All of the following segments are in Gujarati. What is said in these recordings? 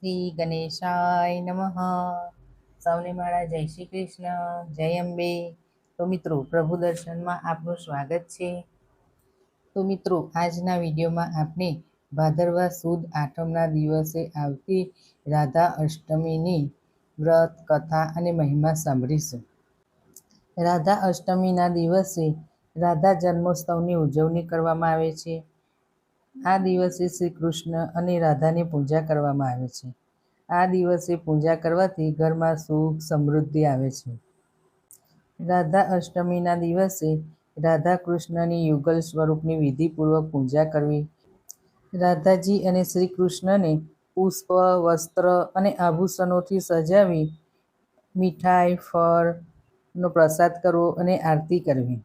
શ્રી ગણેશાય નમઃ. સૌને મારા જય શ્રી કૃષ્ણ, જય અંબે. તો મિત્રો, પ્રભુ દર્શનમાં આપનું સ્વાગત છે. તો મિત્રો, આજના વિડીયોમાં આપણે ભાદરવા સુદ આઠમના દિવસે આવતી રાધા અષ્ટમીની વ્રત, કથા અને મહિમા સાંભળીશું. રાધા અષ્ટમીના દિવસે રાધા જન્મોત્સવની ઉજવણી કરવામાં આવે છે. આ દિવસે શ્રી કૃષ્ણ અને રાધાની પૂજા કરવામાં આવે છે. આ દિવસે પૂજા કરવાથી ઘરમાં સુખ, સમૃદ્ધિ આવે છે. રાધા અષ્ટમીના દિવસે રાધા કૃષ્ણની યુગલ સ્વરૂપની વિધિપૂર્વક પૂજા કરવી. રાધાજી અને શ્રી કૃષ્ણને પુષ્પ, વસ્ત્ર અને આભૂષણોથી સજાવી મીઠાઈ ફળનો પ્રસાદ કરવો અને આરતી કરવી.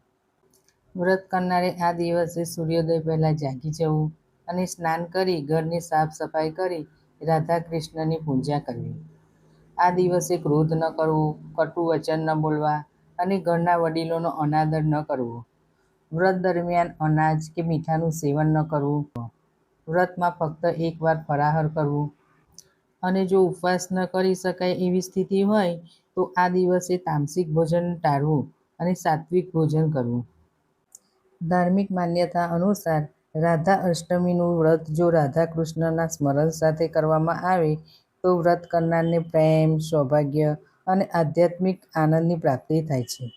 વ્રત કરનારે આ દિવસે સૂર્યોદય પહેલાં જાગી જવું. અને સ્નાન કરી, ઘરની સાફ સફાઈ કરી રાધા કૃષ્ણની પૂજા કરવી આ દિવસે ક્રોધ ન કરવો, કટુ વચન ન બોલવા અને ઘરના વડીલોનો અનાદર ન કરવો. વ્રત દરમિયાન અનાજ કે મીઠાનું સેવન ન કરવું. વ્રતમાં ફક્ત એકવાર ફરાહાર કરવું. અને જો ઉપવાસ ન કરી શકાય એવી સ્થિતિ હોય, તો આ દિવસે તામસિક ભોજન ટાળવું અને સાત્વિક ભોજન કરવું. ધાર્મિક માન્યતા અનુસાર રાધા અષ્ટમીનું વ્રત જો રાધા કૃષ્ણના સ્મરણ સાથે કરવામાં આવે, તો વ્રત કરનારને પ્રેમ, સૌભાગ્ય અને આધ્યાત્મિક આનંદની પ્રાપ્તિ થાય છે.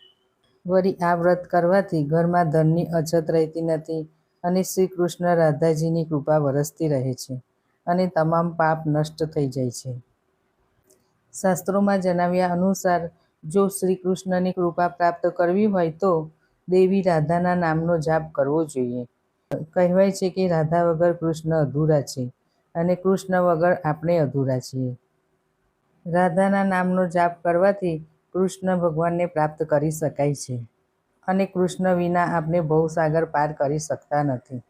વળી આ વ્રત કરવાથી ઘરમાં ધનની અછત રહેતી નથી અને શ્રી કૃષ્ણ રાધાજીની કૃપા વરસતી રહે છે અને તમામ પાપ નષ્ટ થઈ જાય છે. શાસ્ત્રોમાં જણાવ્યા અનુસાર, જો શ્રી કૃષ્ણની કૃપા પ્રાપ્ત કરવી હોય તો દેવી રાધાના નામનો જાપ કરવો જોઈએ. કહેવાય છે કે રાધા વગર કૃષ્ણ અધૂરા છે અને કૃષ્ણ વગર આપણે અધૂરા છીએ. રાધાના નામનો જાપ કરવાથી કૃષ્ણ ભગવાનને પ્રાપ્ત કરી શકાય છે અને કૃષ્ણ વિના આપણે ભવસાગર પાર કરી શકતા નથી.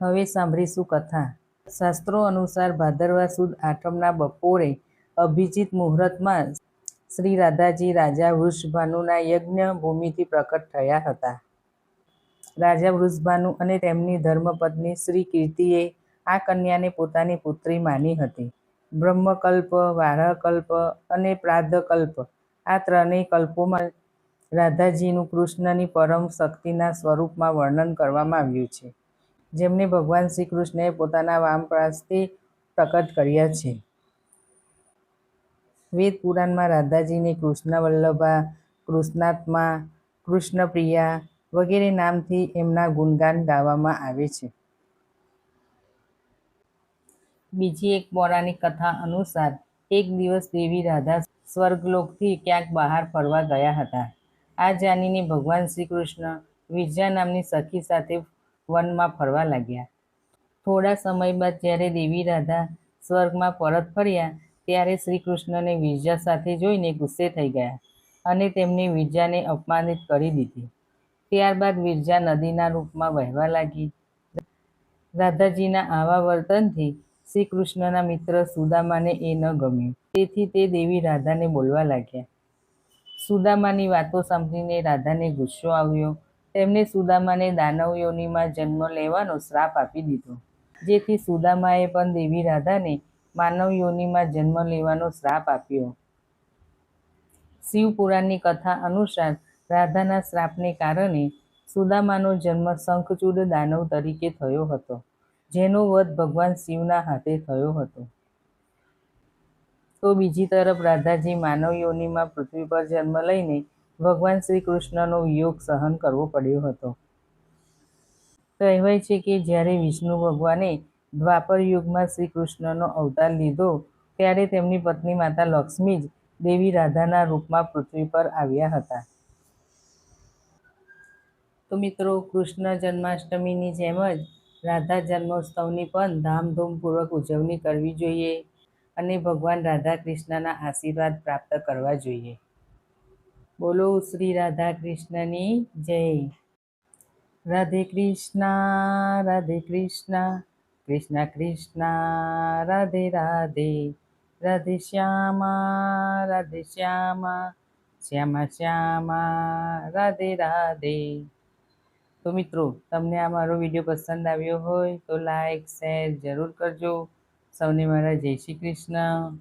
હવે સાંભળીશું કથા. શાસ્ત્રો અનુસાર ભાદરવા સુદ આઠમના બપોરે અભિજીત મુહૂર્તમાં શ્રી રાધાજી રાજા વૃષભાનુના યજ્ઞ ભૂમિથી પ્રકટ થયા હતા. રાજા વૃષભાનુ અને તેમની ધર્મપત્ની શ્રી કીર્તિએ આ કન્યાને પોતાની પુત્રી માની હતી. બ્રહ્મકલ્પ, વારહકલ્પ અને પ્રાદ્ધકલ્પ આ ત્રણેય કલ્પોમાં રાધાજીનું કૃષ્ણની પરમ શક્તિના સ્વરૂપમાં વર્ણન કરવામાં આવ્યું છે, જેમને ભગવાન શ્રી કૃષ્ણએ પોતાના વામપ્રાસથી પ્રકટ કર્યા છે. વેદ પુરાણમાં રાધાજીને કૃષ્ણ વલ્લભા કૃષ્ણાત્મા, કૃષ્ણપ્રિયા વગેરે નામથી એમના ગુણગાન ગાવામાં આવે છે. બીજી એક પૌરાણિક કથા અનુસાર, એક દિવસ દેવી રાધા સ્વર્ગલોકથી ક્યાંક બહાર ફરવા ગયા હતા. આ જાણીને ભગવાન શ્રી કૃષ્ણ વિરજા નામની સખી સાથે વનમાં ફરવા લાગ્યા. થોડા સમય બાદ જ્યારે દેવી રાધા સ્વર્ગમાં પરત ફર્યા, ત્યારે શ્રી કૃષ્ણને વિરજા સાથે જોઈને ગુસ્સે થઈ ગયા અને તેમની વિરજાને અપમાનિત કરી દીધી. ત્યારબાદ વિરજા નદીના રૂપમાં વહેવા લાગી. રાધાજીના આવા વર્તનથી શ્રી કૃષ્ણના મિત્ર સુદામાને એ ન ગમ્યું. તેથી તે દેવી રાધાને બોલવા લાગ્યા. સુદામાની વાતો સાંભળીને રાધાને ગુસ્સો આવ્યો. તેમણે સુદામાને દાનવ યોનિમાં જન્મ લેવાનો શ્રાપ આપી દીધો. જેથી સુદામાએ પણ દેવી રાધાને માનવ યોનિમાં જન્મ લેવાનો શ્રાપ આપ્યો. શિવ પુરાણની કથા અનુસાર રાધાના શ્રાપને કારણે સુદામાનો જન્મ શંખચૂડ દાનવ તરીકે થયો હતો, જેનો વધ ભગવાન શિવના હાથે થયો હતો. તો બીજી તરફ રાધાજી માનવ યોનિમાં પૃથ્વી પર જન્મ લઈને ભગવાન શ્રી કૃષ્ણનો વિયોગ સહન કરવો પડ્યો હતો. કહેવાય છે કે જ્યારે વિષ્ણુ ભગવાને દ્વાપર યુગમાં શ્રી કૃષ્ણનો અવતાર લીધો, ત્યારે તેમની પત્ની માતા લક્ષ્મી જ દેવી રાધાના રૂપમાં પૃથ્વી પર આવ્યા હતા. તો મિત્રો, કૃષ્ણ જન્માષ્ટમીની જેમ જ રાધા જન્મોત્સવની પણ ધામધૂમપૂર્વક ઉજવણી કરવી જોઈએ અને ભગવાન રાધા કૃષ્ણના આશીર્વાદ પ્રાપ્ત કરવા જોઈએ. બોલો શ્રી રાધા કૃષ્ણની જય. રાધે કૃષ્ણ રાધે કૃષ્ણ કૃષ્ણ કૃષ્ણ, રાધે રાધે રાધે શ્યામા રાધે શ્યામા શ્યામા શ્યામા, રાધે રાધે. તો મિત્રો, તમને આ મારો વીડિયો પસંદ આવ્યો હોય તો લાઈક, શેર જરૂર કરજો. સૌને મારા જય શ્રી કૃષ્ણ.